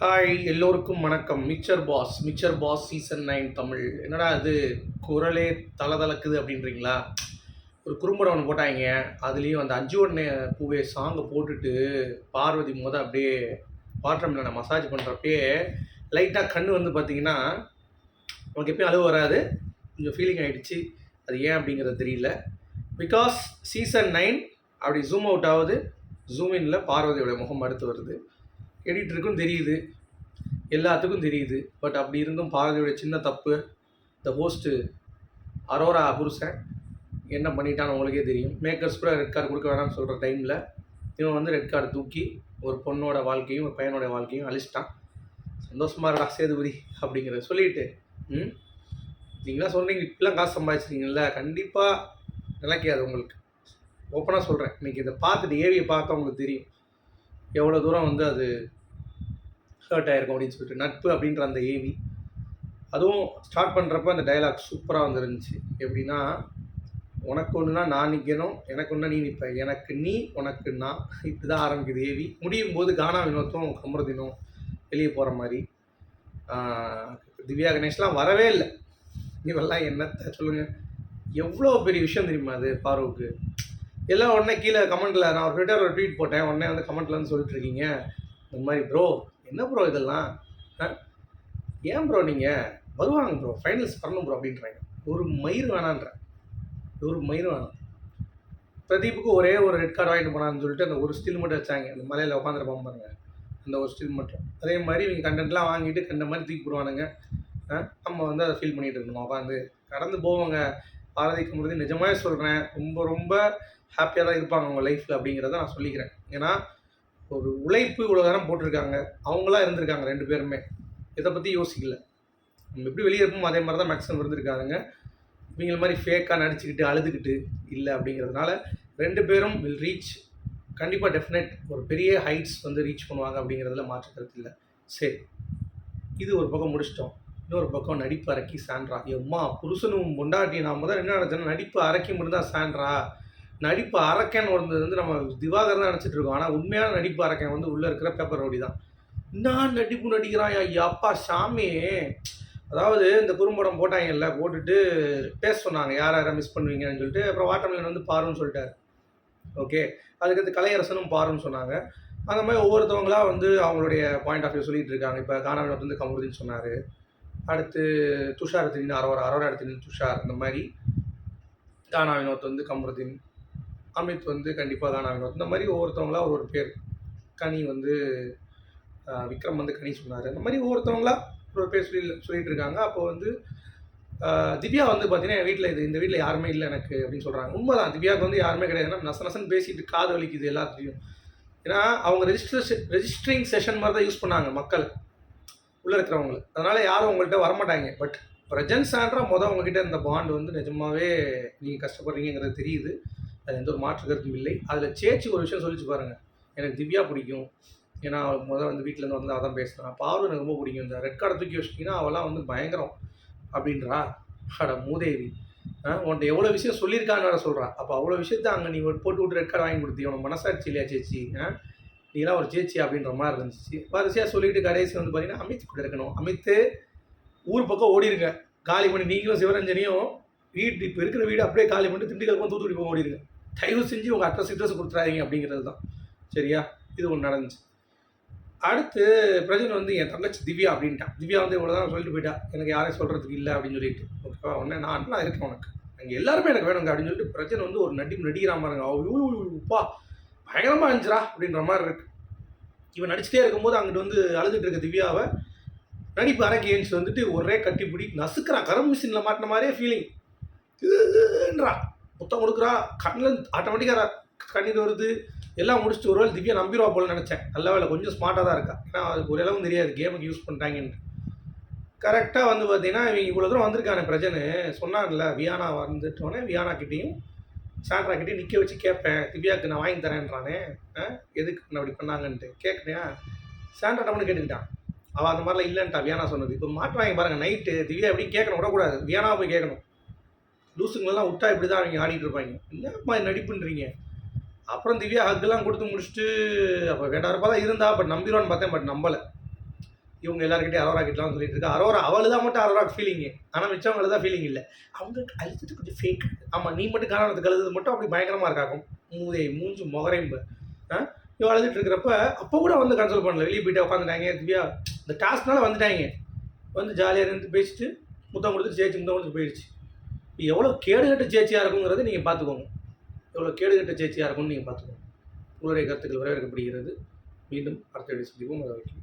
Hi எல்லோருக்கும் வணக்கம். Mixer boss mixer boss season nine Tamil. என்னடா இது? குரலே தலதலக்குது அப்படின்றீங்களா? ஒரு குறும்படம் ஒன்று போட்டாங்க. அதுலேயும் அந்த அஞ்சு ஒன்று பூவே சாங்கை போட்டுட்டு பார்வதி முத அப்படியே வாட்டர் மசாஜ் பண்ணுறப்பே லைட்டாக கண் வந்து பார்த்தீங்கன்னா நமக்கு எப்பயும் அழுவு வராது. கொஞ்சம் ஃபீலிங் ஆகிடுச்சு அது ஏன் அப்படிங்கிறது தெரியல. பிகாஸ் சீசன் நைன் அப்படி ஜூம் அவுட் ஆகுது. ஜூம் பார்வதியோட முகம் அடுத்து வருது. எடிட்டருக்கும் தெரியுது. எல்லாத்துக்கும் தெரியுது. பட் அப்படி இருந்தும் பார்வதியோட சின்ன தப்பு த ஹோஸ்ட்டு அரோரா புருஷன் என்ன பண்ணிட்டான்னு உங்களுக்கே தெரியும். மேக்கர்ஸ் கூட ரெட் கார்டு கொடுக்க வேணாம்னு சொல்கிற டைமில் இவன் வந்து ரெட் கார்டு தூக்கி ஒரு பொண்ணோட வாழ்க்கையும் ஒரு பையனோட வாழ்க்கையும் அழிச்சிட்டான். சந்தோஷமா இருக்கா சேதுபதி அப்படிங்கிறத சொல்லிட்டு ம்? நீங்களாம் சொல்கிறீங்க இப்படிலாம் காசு சம்பாதிச்சிருக்கீங்கள கண்டிப்பாக நிலைக்காது உங்களுக்கு. ஓப்பனாக சொல்கிறேன் இன்னைக்கு இதை பார்த்துட்டு ஏவியை பார்த்தா உங்களுக்கு தெரியும். எவ்வளோ தூரம் வந்து அது ஹர்ட் ஆயிருக்கும் அப்படின்னு சொல்லிட்டு நட்பு அப்படின்ற அந்த ஏவி அதுவும் ஸ்டார்ட் பண்ணுறப்ப அந்த டயலாக் சூப்பராக வந்துருந்துச்சு. எப்படின்னா உனக்கு ஒன்றுனா நான் நிற்கணும் எனக்கு ஒன்றா நீ நிற்ப எனக்கு நீ உனக்கு நான். இப்படி தான் ஆரம்பிக்குது ஏவி முடியும் போது கானா வினோத்தும் கமருதினும் வெளியே போகிற மாதிரி. திவ்யா கணேஷ்லாம் வரவே இல்லை. இவெல்லாம் என்னத்தை சொல்லுங்கள் எவ்வளோ பெரிய விஷயம் தெரியுமா அது பார்வுக்கு? எல்லாம் உடனே கீழே கமெண்ட்டில் நான் ஒரு ட்விட்டர் ஒரு ட்வீட் போட்டேன். உடனே வந்து கமெண்ட்டில் வந்து சொல்லிட்டு இருக்கீங்க. இந்த மாதிரி ப்ரோ என்ன ப்ரோ இதெல்லாம்? ஆ? ஏன் ப்ரோ நீங்கள் வருவாங்க ப்ரோ ஃபைனல்ஸ் வரணும் ப்ரோ அப்படின்றாங்க. ஒரு மயிர் வேணான்றேன் ஒரு மயிர் வேணாம். பிரதீப்புக்கு ஒரே ஒரு ரெட் கார்டு வாங்கிட்டு போனான்னு சொல்லிட்டு அந்த ஒரு ஸ்டில் மட்டும் வச்சாங்க. அந்த மலையில் உட்காந்துருப்பாங்க பாருங்க. அந்த ஒரு ஸ்டில் மட்டும். அதே மாதிரி இவங்க கண்டென்ட்லாம் வாங்கிட்டு கண்ட மாதிரி தூக்கி போடுவானுங்க. ஆ? நம்ம வந்து அதை ஃபீல் பண்ணிகிட்டு இருக்கணும்? உட்காந்து கடந்து போவாங்க. பாரதி குமரதி நிஜமாக சொல்கிறேன் ரொம்ப ரொம்ப ஹாப்பியாக தான் இருப்பாங்க அவங்க லைஃப்பில் அப்படிங்கிறத நான் சொல்லிக்கிறேன். ஏன்னா ஒரு உழைப்பு இவ்வளோ நேரம் போட்டிருக்காங்க. அவங்களா இருந்திருக்காங்க ரெண்டு பேருமே. இதை பற்றி யோசிக்கல. நம்ம எப்படி வெளியே இருப்போம் அதே மாதிரி தான் மேக்ஸிமம் இருந்திருக்காங்க இவங்கள மாதிரி ஃபேக்காக நடிச்சுக்கிட்டு அழுதுகிட்டு இல்லை அப்படிங்கிறதுனால ரெண்டு பேரும் வில் ரீச் கண்டிப்பாக டெஃபினட் ஒரு பெரிய ஹைட்ஸ் வந்து ரீச் பண்ணுவாங்க அப்படிங்கிறதுல மாற்று இல்லை. சரி. இது ஒரு பக்கம் முடிச்சிட்டோம். இன்னொரு பக்கம் நடிப்பு அரக்கி சாண்ட்ரா. எம்மா புருஷனும் பொண்டாட்டி நான் முதல்ல என்ன நினச்சேன்னா நடிப்பு அரக்கி முடிந்தால் சாண்ட்ரா. நடிப்பு அரக்கன் ஒருத்தது வந்து நம்ம திவாகர் தான் நினச்சிட்டு இருக்கோம். ஆனால் உண்மையான நடிப்பு அரக்கன் வந்து உள்ளே இருக்கிற பேப்பர் ரவுடி தான். நான் நடிப்பு நடிக்கிறான் ஐயா? அப்பா சாமி. அதாவது இந்த குறும்படம் போட்டாங்கல்ல போட்டுட்டு பேச சொன்னாங்க. யார் யாரை மிஸ் பண்ணுவீங்கன்னு சொல்லிட்டு அப்புறம் வாட்டர்மெலன் வந்து பாருன்னு சொல்லிட்டாரு. ஓகே அதுக்கடுத்து கலையரசனும் பாருன்னு சொன்னாங்க. அந்த மாதிரி ஒவ்வொருத்தவங்களா வந்து அவங்களுடைய பாயிண்ட் ஆஃப் வியூ சொல்லிட்டு இருக்காங்க. இப்போ கானாவினத் வந்து கமருதீன் சொன்னார். அடுத்து துஷார் திடீர்னு அரோரா அரோரா திடீர்னு துஷார். இந்த மாதிரி கானா வினோத் வந்து கமருதீன் அமித் வந்து கண்டிப்பாக தான் ஆகணும். இந்த மாதிரி ஒவ்வொருத்தவங்களா ஒரு ஒரு பேர். கனி வந்து விக்ரம் வந்து கனி சொன்னார். இந்த மாதிரி ஒவ்வொருத்தவங்களா ஒரு பேர் சொல்லி சொல்லிட்டு இருக்காங்க. அப்போ வந்து திவ்யா வந்து பார்த்தீங்கன்னா என் வீட்டில் இது இந்த வீட்டில் யாருமே இல்லை எனக்கு அப்படின்னு சொல்கிறாங்க உண்மைதான். திவ்யாவுக்கு வந்து யாருமே கிடையாது. ஏன்னா நச நசன்னு பேசிட்டு காது வலிக்குது எல்லாத்துலேயும். ஏன்னா அவங்க ரெஜிஸ்டர் ரெஜிஸ்டரிங் செஷன் மாதிரி தான் யூஸ் பண்ணாங்க மக்கள். உள்ளே இருக்கிறவங்களை. அதனால் யாரும் உங்கள்கிட்ட வரமாட்டாங்க. பட் பிரஜன்ஸ் ஆண்ட்ரா மொதல் உங்ககிட்ட இந்த பாண்ட் வந்து நிஜமாவே நீங்கள் கஷ்டப்படுறீங்கிறது தெரியுது. அது எந்த ஒரு மாற்று கருத்தும் இல்லை. அதில் சேச்சி ஒரு விஷயம் சொல்லிச்சு பாருங்கள் எனக்கு திவ்யா பிடிக்கும். ஏன்னா அவள் முதல் வந்து வீட்டிலேருந்து வந்து அதான் பேசுகிறேன் பார்வை எனக்கு ரொம்ப பிடிக்கும். இந்த ரெட் கார்டை தூக்கி வச்சிட்டிங்கன்னா அவெல்லாம் வந்து பயங்கரம். அப்படின்றா? அட மூதேவி. உன்ட்ட எவ்வளோ விஷயம் சொல்லியிருக்கான்னு வேற சொல்கிறா அப்போ அவ்வளோ விஷயத்த அங்கே நீ ஒரு போட்டு விட்டு ரெட் கார்டு வாங்கி கொடுத்தி உனக்கு மனசாட்சி இல்லையா சேச்சி? ஆ நீலாம் ஒரு சேச்சி அப்படின்ற மாதிரி இருந்துச்சு. வரிசையாக சொல்லிட்டு கடைசி வந்து பார்த்தீங்கன்னா அமித் கூட இருக்கணும். அமித்து ஊர் பக்கம் ஓடிருங்க காலி பண்ணி நீங்களும் சிவரஞ்சனியும் வீட்டு இப்போ இருக்கிற வீடு அப்படியே காலி பண்ணி திண்டுக்கல் போய் தூத்துக்குடி போய் ஓடிடுங்க தயவு செஞ்சு உங்கள் அட்ரஸ் அட்ரஸ் கொடுத்துறாதீங்க அப்படிங்கிறது தான். சரியா? இது ஒன்று நடந்துச்சு. அடுத்து பிரஜன் வந்து என் தங்கச்சி திவ்யா அப்படின்ட்டான். திவ்யா வந்து இவ்வளோ தான் சொல்லிட்டு போயிட்டா. எனக்கு யாரையும் சொல்கிறதுக்கு இல்லை அப்படின்னு சொல்லிட்டு. ஓகேவா? உடனே நான் நான் இருக்கேன் உனக்கு. அங்கே எல்லாருமே எனக்கு வேணுங்க அப்படின்னு சொல்லிட்டு பிரஜன் வந்து ஒரு நடி நடிக்கிறா பாருங்க உப்பா. பயங்கரமாக இருந்துச்சுரா அப்படின்ற மாதிரி இருக்கு. இவன் நடிச்சிட்டே இருக்கும்போது அங்கிட்டு வந்து அழுதுட்டு இருக்க திவ்யாவை நடிப்பு அரக்கி ஏன்ஸ் வந்துட்டு ஒரே கட்டிப்பிடி நசுக்கிறான். கரம் மிஷினில் மாட்டின மாதிரியே ஃபீலிங் ன்றா முத்தம் கொடுக்குறா கண்ணில் ஆட்டோமேட்டிக்காக கண்ணீர் வருது. எல்லாம் முடிச்சுட்டு ஒருவேளை திவ்யா நம்பிடுவா போல நினச்சேன். நல்ல வேலை கொஞ்சம் ஸ்மார்ட்டாக தான் இருக்கா. ஏன்னா அதுக்கு ஒரு அளவும் தெரியாது. கேமுக்கு யூஸ் பண்ணிட்டாங்கன்னு. கரெக்டாக வந்து பார்த்தீங்கன்னா இவங்க இவ்வளோ தூரம் வந்திருக்கான பிரச்சனை சொன்னார்ல வியானா வந்துட்டோன்னே வியானா கிட்டேயும் சாண்ட்ரா கிட்டேயும் நிற்க வச்சு கேட்பேன். திவ்யாவுக்கு நான் வாங்கி தரேன்றானே. ஆ, எதுக்கு நான் அப்படி பண்ணாங்கன்ட்டு கேட்குறியா சாண்ட்ரா டம்னு கேட்டுக்கிட்டான். அவள் அந்த மாதிரிலாம் இல்லைன்ட்டா வியானா சொன்னது. இப்போ மாட்டு வாங்கி பாருங்கள் நைட்டு திவ்யா எப்படி கேட்கணும் விடக்கூடாது. வியானா போய் கேட்கணும். லூசுங்களெல்லாம் விட்டா இப்படி தான் அவங்க ஆடிட்டு இருப்பாங்க. இல்லைம்மா நடிப்புன்றீங்க? அப்புறம் திவ்யா ஹக்கெல்லாம் கொடுத்து முடிச்சுட்டு அப்போ வேண்டாரப்பா தான் இருந்தா பட் நம்பிடுவான்னு பார்த்தேன் பட் நம்பலை. இவங்க எல்லாருக்கிட்டையும் அரோரா கிட்டலாம் சொல்லிட்டு இருக்கா. அரோரா அவள் தான் மட்டும் அரோரா ஃபீலிங்கு ஆனால் மிச்சவங்களுக்கு தான் ஃபீலிங் இல்லை. அவங்க அழுத்தது கொஞ்சம் ஃபேக் ஆமாம் நீ மட்டும் காரணத்துக்கு கழுது மட்டும் அப்படி பயங்கரமாக இருக்காக்கும். மூதை மூஞ்சு முகரையும் ஆ? இவன் அழுதுட்டு இருக்கிறப்ப அப்போ கூட வந்து கன்சல்ட் பண்ணல. வெளியே போயிட்டு உட்காந்துட்டாங்க திவ்யா இந்த டாஸ்க்னால வந்துட்டாங்க. வந்து ஜாலியாக இருந்து பேசிட்டு முத்தம் கொடுத்துட்டு சேர்த்து முத்தம் கொடுத்து போயிடுச்சு. எவ்வளோ கேடுகட்ட சேச்சியாக இருக்குங்கிறத நீங்கள் பார்த்துக்கோங்க. எவ்வளோ கேடுகட்ட சேச்சியாக இருக்கும்னு நீங்கள் பார்த்துக்கோங்க. உங்களுடைய கருத்துக்கள் வரவேற்கப்படுகிறது. மீண்டும் அடுத்த சந்திப்போம். அதை வரைக்கும்.